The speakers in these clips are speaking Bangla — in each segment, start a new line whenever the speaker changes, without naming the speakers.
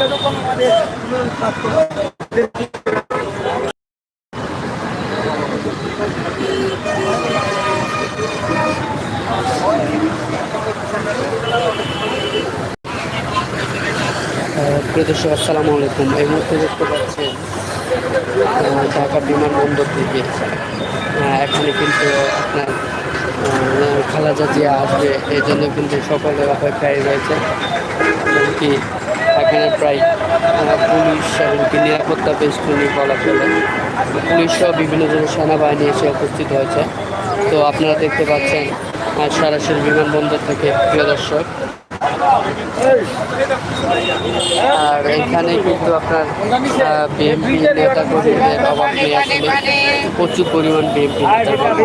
প্রিয় দর্শক, আসসালামু আলাইকুম। এই মুহূর্তে দেখতে পাচ্ছেন ঢাকা বিমানবন্দর থেকে এখানে কিন্তু আপনার খালাজা জিয়া আসবে। এই জন্য কিন্তু সকলে অপেক্ষায় রয়েছে। এমনকি এখানে প্রায় পুলিশ এমনকি নিরাপত্তা বেষ্টনী বলা চলে পুলিশ সহ বিভিন্ন ধরনের সেনাবাহিনী এসে উপস্থিত হয়েছে। তো আপনারা দেখতে পাচ্ছেন সরাসরি বিমানবন্দর থেকে প্রিয় দর্শক। আর এখানে কিন্তু আপনার বিএমপি নেতা কর্মীদের অভাব নেই আসলে। প্রচুর পরিমাণ বিএমপি নেতা কর্মী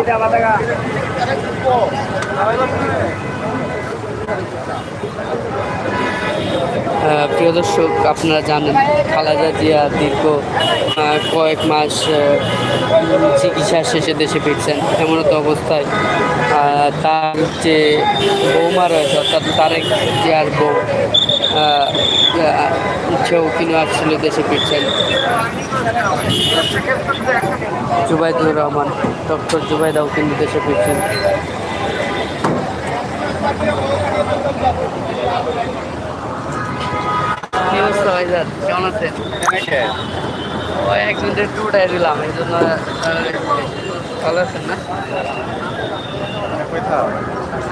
আহ, প্রিয় দর্শক, আপনারা জানেন খালেদা জিয়া দীর্ঘ কয়েক মাস চিকিৎসা শেষে দেশে ফিরছেন। এমনত অবস্থায় তার যে বৌমা রয়েছে, অর্থাৎ তারেক জিয়ার বউ সেও কিন্তু আসলে দেশে ফিরছেন। জুবাইদুর রহমান, ডক্টর জুবাইদাও কিন্তু দেশে ফিরছেন। কি অবস্থা ভাইজান কেমন আছেন? ওই একজনকে একটু উঠাই দিলাম এই জন্য ভালো আছেন না?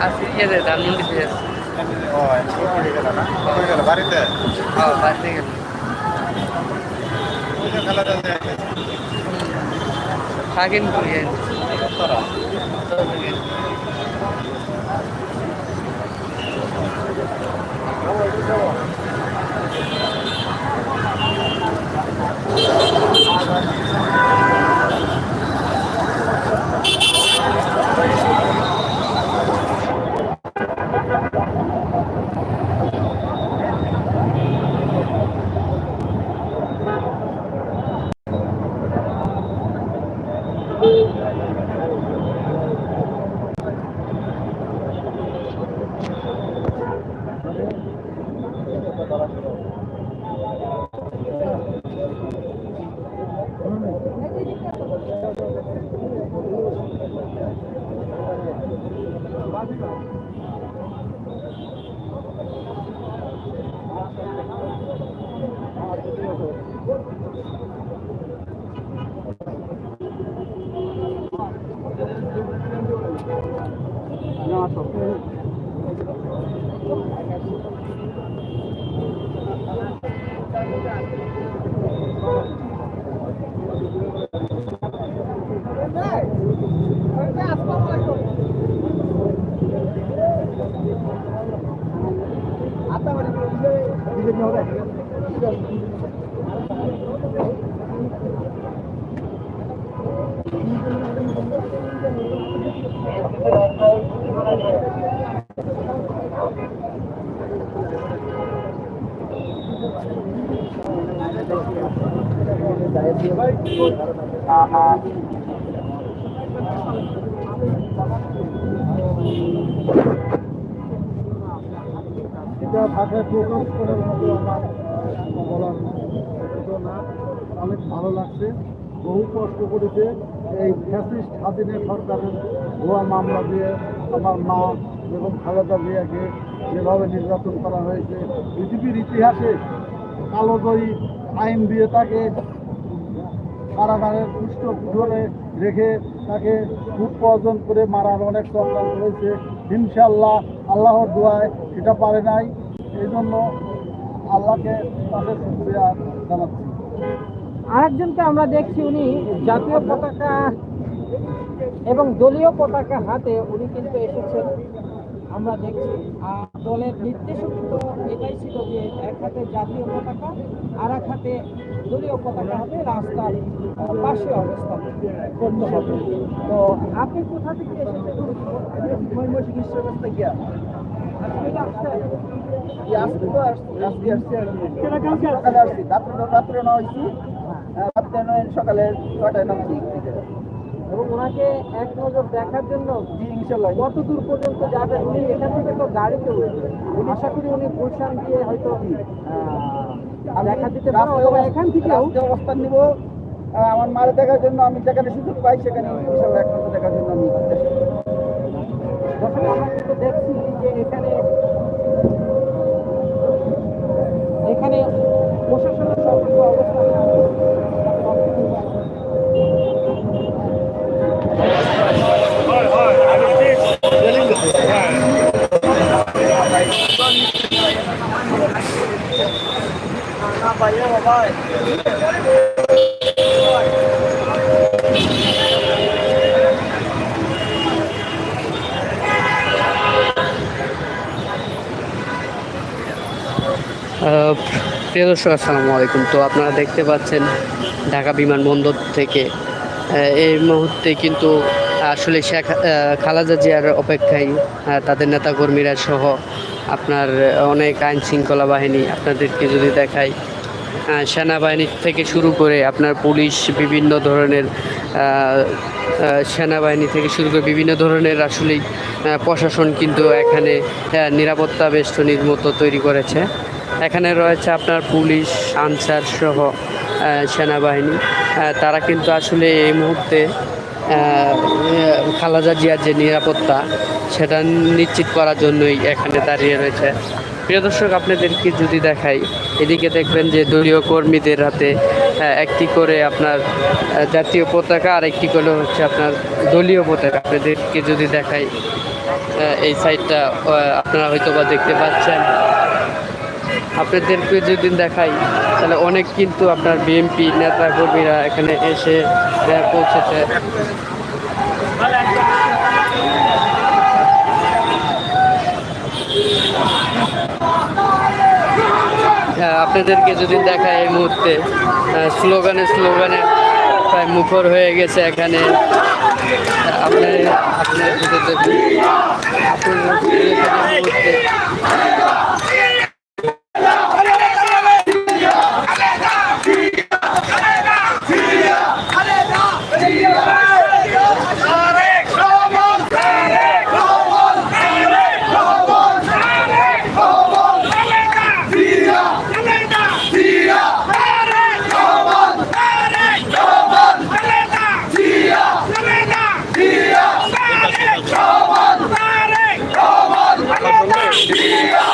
আজকে ইয়ে ধানমন্ডিতে যাচ্ছি।
বাড়িতে?
বাড়িতে থাকেন Thank you. কই
এটা ভাষায় প্রকাশ করার মতো আমার বলার না। অনেক ভালো লাগছে। বহু কষ্ট করেছে এই ফ্যাসিস্ট স্বাধীনের সরকারের ভুয়া মামলা দিয়ে, আমার মা এবং খালেদা জিয়াকে যেভাবে নির্যাতন করা হয়েছে। পৃথিবীর ইতিহাসে কালোদয়ী আইন দিয়ে তাকে কারাগারের পুষ্ট ধরে রেখে তাকে প্রয়োজন করে মারার অনেক চক্রান্ত হয়েছে। ইনশাল্লাহ আল্লাহর দোয়ায় সেটা পারে নাই। এই জন্য আল্লাহকে তাদের শুক্রিয়া জানাচ্ছি।
আরেকজনকে আমরা দেখছি উনি জাতীয় পতাকা এবং দলীয় পতাকা হাতে উনি কিন্তু এসেছেন আমরা দেখছি। আর দলের নির্দেশও কিন্তু এটাই ছিল যে এক হাতে জাতীয় পতাকা আর এক হাতে দলীয় পতাকা হবে রাস্তার পাশে অবস্থান করতে হবে তো আপনি কোথা থেকে এসেছেন?
ছটায় নামছি
এবং ওনাকে এক নজর দেখার জন্য কত দূর পর্যন্ত এখান থেকে তো গাড়িতে উনি দিয়ে হয়তো এখান
নিব আমার মারে দেখার জন্য আমি যেখানে সুযোগ পাই, সেখানে ইনশাআল্লাহ একমাত্র দেখার জন্য আমি করব।
আমরা দেখছি যে এখানে এখানে প্রশাসনের অবস্থানে।
আহ, প্রিয় দর্শক আসসালামু আলাইকুম। তো আপনারা দেখতে পাচ্ছেন ঢাকা বিমানবন্দর থেকে। এই মুহূর্তে কিন্তু আসলে শেখ খালেদা জিয়ার অপেক্ষায় তাদের নেতাকর্মীরা সহ আপনার অনেক আইন শৃঙ্খলা বাহিনী আপনাদেরকে যদি আহ, সেনাবাহিনী থেকে শুরু করে আপনার পুলিশ বিভিন্ন ধরনের সেনাবাহিনী থেকে শুরু করে বিভিন্ন ধরনের আসলেই প্রশাসন কিন্তু এখানে নিরাপত্তা বেষ্টনীর মতো তৈরি করেছে। এখানে রয়েছে আপনার পুলিশ, আনসার সহ সেনাবাহিনী। তারা কিন্তু আসলে এই মুহূর্তে খালাজা জিয়ার যে নিরাপত্তা, সেটা নিশ্চিত করার জন্যই এখানে দাঁড়িয়ে রয়েছে। প্রিয় দর্শক, আপনাদেরকে যদি দেখাই, এদিকে দেখবেন যে দলীয় কর্মীদের হাতে একটি করে আপনার জাতীয় পতাকা আর একটি করে হচ্ছে আপনার দলীয় পতাকা। আপনাদেরকে যদি দেখাই এই সাইডটা আপনারা হয়তো বা দেখতে পাচ্ছেন। আপনাদেরকে যদি দেখাই তাহলে অনেক কিন্তু আপনার বিএনপি নেতা কর্মীরা এখানে এসে পৌঁছেছে। হ্যাঁ, আপনাদেরকে যদি দেখায় এই মুহূর্তে স্লোগানে স্লোগানে প্রায় মুখর হয়ে গেছে এখানে। আপনি আপনার যদি দেখুন আপনারা যদি দেখেন এই মুহূর্তে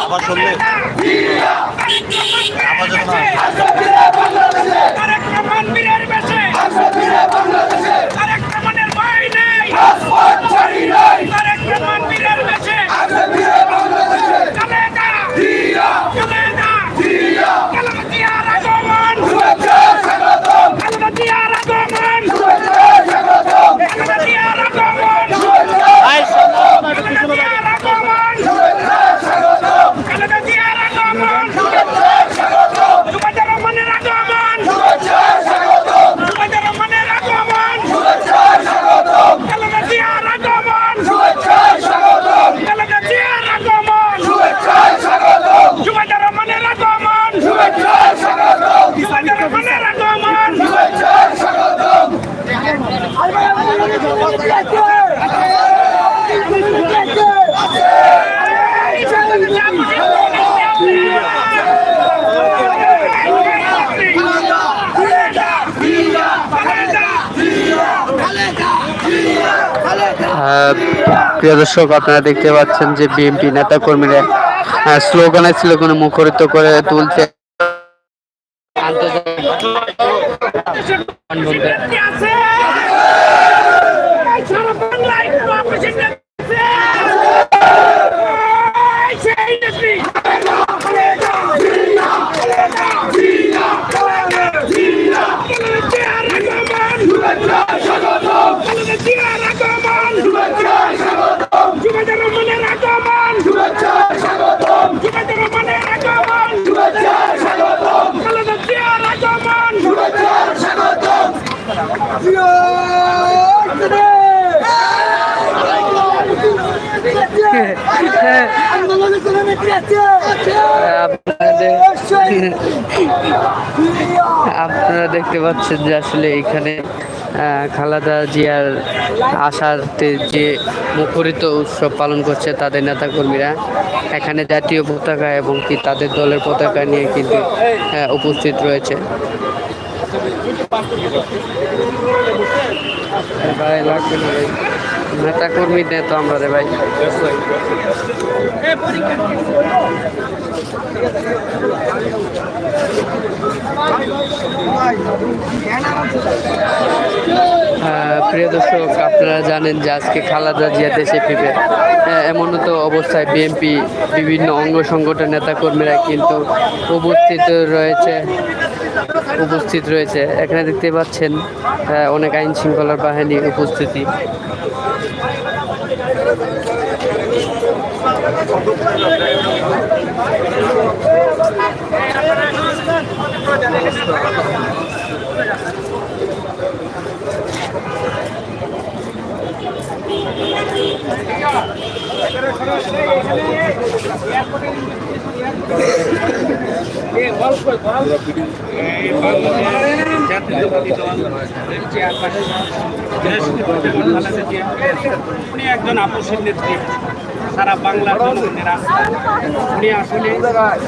আবার শুনলে আবার যেন না
আরেক রহমান বীরের বেশে আরেক রহমানের ভয় নেই আরেক রহমান বীরের বেশে খালেদা খালেদা খালেদা জিয়ার আগমন খালেদা জিয়ার আগমন খালেদা জিয়ার আগমন খালেদা জিয়ার আগমন খালেদা জিয়ার আগমন যুবদের রহমানের আগমন যুবদের রহমানের আগমন খালেদা জিয়ার আগমন খালেদা জিয়ার আগমন যুবদের রহমানের আগমন যুবদের রহমানের আগমন
আহ, প্রিয় দর্শক, আপনারা দেখতে পাচ্ছেন যে বিএনপি নেতা কর্মীরা স্লোগানে স্লোগানে মুখরিত করে তুলছে। আন্তর্জাতিক মানবন্ধন।
আছে এই সারা বাংলায় অপারেশন আছে এই সেই নেত্রী যুবদের রহমানের আগমন যুবদের রহমানের আগমন খালেদা জিয়ার আগমন
আপনাদের আপনারা দেখতে পাচ্ছেন যে আসলে এখানে খালেদা জিয়ার আসাতে যে মুখরিত উৎসব পালন করছে তাদের নেতাকর্মীরা, এখানে জাতীয় পতাকা এবং কি তাদের দলের পতাকা নিয়ে কিন্তু উপস্থিত রয়েছে। ভাই লাগবে না ভাই নেতা কর্মী নেতা আমরা রে ভাই। আহ, প্রিয় দর্শক আপনারা জানেন যে আজকে খালাদা জিয়া দেশে ফিরবে আহ, এমন তো অবস্থায় বিএনপি বিভিন্ন অঙ্গ সংগঠন নেতাকর্মীরা কিন্তু উপস্থিত রয়েছে। উপস্থিত রয়েছে। এখানে দেখতে পাচ্ছেন অনেক আইন শৃঙ্খলার বাহিনী উপস্থিতি।
উনি একজন আপসের নেত্রী। সারা বাংলার জনগণের। উনি আসলে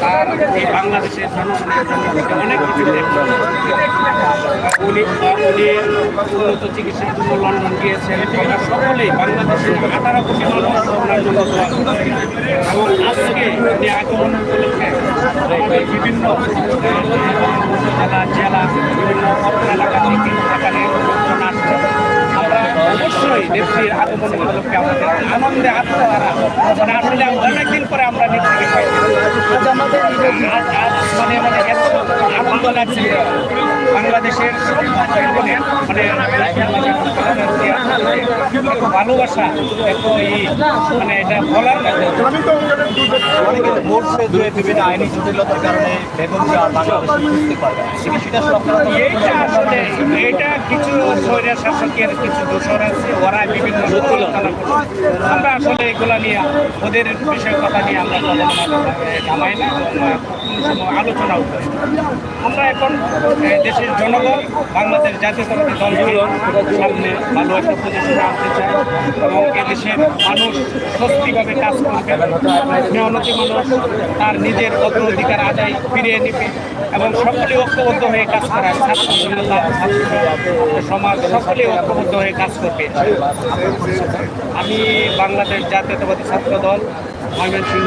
তার এই বাংলাদেশের জনগণের অনেক কিছু উনি উনি উন্নত চিকিৎসার জন্য লন্ডন গিয়েছেন। সকলেই বাংলাদেশের আঠারো কোটি মানুষ এবং আজকে উনি আগমন উপলক্ষে বিভিন্ন জেলা বিভিন্ন এলাকা থেকে এখানে অবশ্যই নেত্রীর আগমন উপলক্ষে আমাদের আনন্দে আত্মহারা। মানে আসলে অনেকদিন পরে আমরা নেত্রীকে পাই। আজ আজ মানে মানে এত আনন্দ লাগছে। বাংলাদেশের মানে এত ভালোবাসা এত ই মানে এটা বলার
বলছে যে বিভিন্ন আইনি জটিলতার কারণে বেগম বাংলাদেশে বুঝতে পারবে সেটা সেটা আসলে আপনারা তো
এইটা আসলে এটা কিছু স্বৈরা শাসকের কিছু দোষর আছে ওরা বিভিন্ন। আমরা আসলে এগুলা নিয়ে ওদের বিষয় কথা নিয়ে আমরা কখনো নামাই না আলোচনাও করি আমরা এখন দেশের জনগণ, বাংলাদেশ জাতীয়তাবাদী দলকে সামনে ভালো একটা পজিশনে আনতে চাই এবং এদেশের মানুষ স্বস্তিভাবে কাজ করবে। মেহনতি মানুষ তার নিজের অগ্রাধিকার আদায় ফিরিয়ে নিবে এবং সকলে ঐক্যবদ্ধ হয়ে কাজ করা ছাত্র সমাজ সকলে ঐক্যবদ্ধ হয়ে কাজ করবে। আমি বাংলাদেশ জাতীয়তাবাদী ছাত্র দল ময়মনসিংহ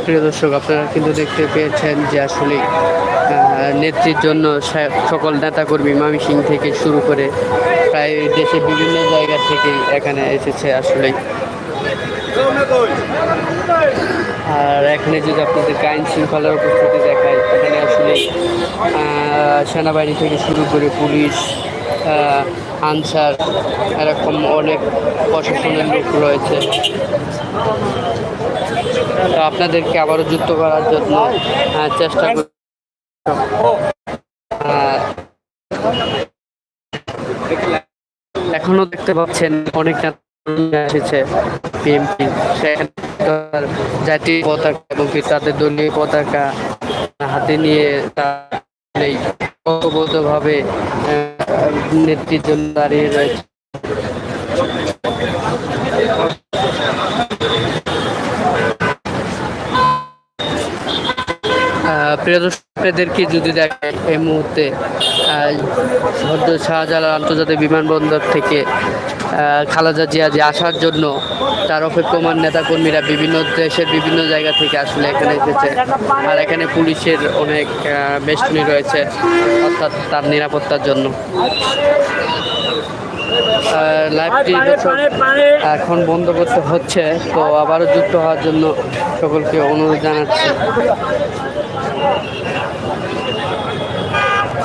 প্রিয় দর্শক, আপনারা কিন্তু দেখতে পেয়েছেন যে আসলে নেত্রীর জন্য সা- সকল নেতাকর্মী মামিসিং থেকে শুরু করে প্রায় দেশের বিভিন্ন জায়গা থেকে এখানে এসেছে আসলে আর এখানে যদি আপনাদের আইন শৃঙ্খলার উপস্থিতি দেখায়, এখানে আসলে সেনাবাহিনী থেকে শুরু করে পুলিশ আনসার, এরকম অনেক প্রশাসনের লোক রয়েছে। তো আপনাদেরকে আবারও যুক্ত করার জন্য চেষ্টা করি আহ, এখনও দেখতে পাচ্ছেন অনেক এসেছে। সেখানে জাতীয় পতাকা এবং কি তাদের দলীয় পতাকা হাতে নিয়ে তাই ঐক্যবদ্ধভাবে জন্য দাঁড়িয়ে রয়েছে। প্রিয় দর্শকদেরকে যদি দেখেন এই মুহূর্তে সদ্য শাহজালাল আন্তর্জাতিক বিমানবন্দর থেকে খালেদা জিয়া যে আসার জন্য তার অপেক্ষমান নেতাকর্মীরা বিভিন্ন দেশের বিভিন্ন জায়গা থেকে আসলে এখানে এসেছে। আর এখানে পুলিশের অনেক বেষ্টনী রয়েছে অর্থাৎ তার নিরাপত্তার জন্য। আহ, লাইভটি এখন বন্ধ করতে হচ্ছে তো আবারও যুক্ত হওয়ার জন্য সকলকে অনুরোধ জানাচ্ছি। Yeah.